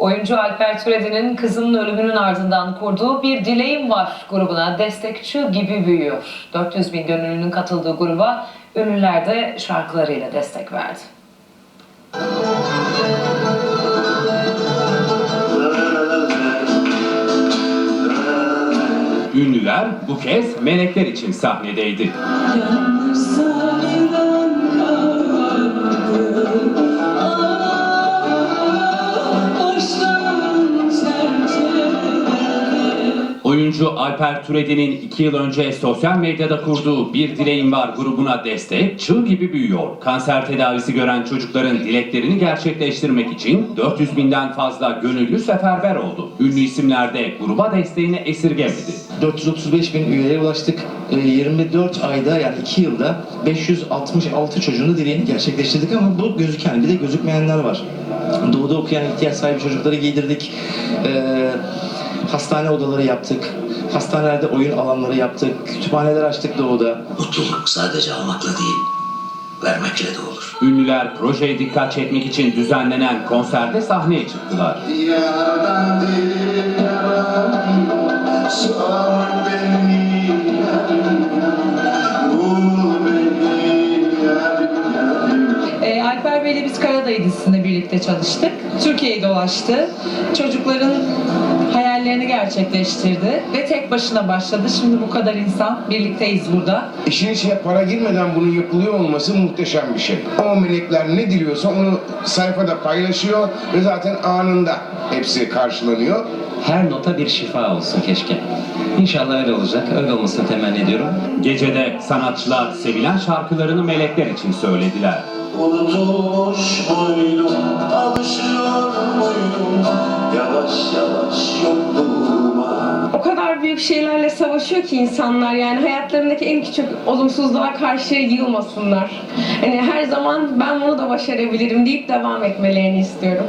Oyuncu Alper Türedi'nin kızının ölümünün ardından kurduğu Bir Dileğim Var grubuna destekçi gibi büyüyor. 400 bin gönüllünün katıldığı gruba ünlüler de şarkılarıyla destek verdi. Ünlüler bu kez melekler için sahnedeydi. Oyuncu Alper Türedi'nin iki yıl önce sosyal medyada kurduğu Bir Dileğim Var grubuna destek çığ gibi büyüyor. Kanser tedavisi gören çocukların dileklerini gerçekleştirmek için 400 binden fazla gönüllü seferber oldu. Ünlü isimler de gruba desteğini esirgemedi. 435 bin üyeye ulaştık. Ee, 24 ayda yani 2 yılda 566 çocuğun dileğini gerçekleştirdik ama bu gözüken bir de gözükmeyenler var. Doğuda okuyan ihtiyaç sahibi çocukları giydirdik. Ee, hastane odaları yaptık. Hastanelerde oyun alanları yaptık. Kütüphaneler açtık doğuda. Mutluluk sadece almakla değil, vermekle de olur. Ünlüler projeye dikkat çekmek için düzenlenen konserde sahneye çıktılar. Yaradan değil yaradan Sor beni yarim Bul beni yarim yarim E, Alper Bey'le biz Karadayı dizisinde birlikte çalıştık. Türkiye'yi dolaştı. Çocukların gerçekleştirdi ve tek başına başladı. Şimdi bu kadar insan birlikteyiz burada. İşin içine para girmeden bunun yapılıyor olması muhteşem bir şey. O melekler ne diliyorsa onu sayfada paylaşıyor ve zaten anında hepsi karşılanıyor. her nota bir şifa olsun keşke. İnşallah öyle olacak. Öyle olmasını temenni ediyorum. Gecede sanatçılar sevilen şarkılarını melekler için söylediler. Unutulmuş muydum Alışıyor muydum Yavaş yavaş yokluğuma büyük şeylerle savaşıyor ki insanlar yani hayatlarındaki en küçük olumsuzluğa karşı yılmasınlar. Hani her zaman ben bunu da başarabilirim deyip devam etmelerini istiyorum.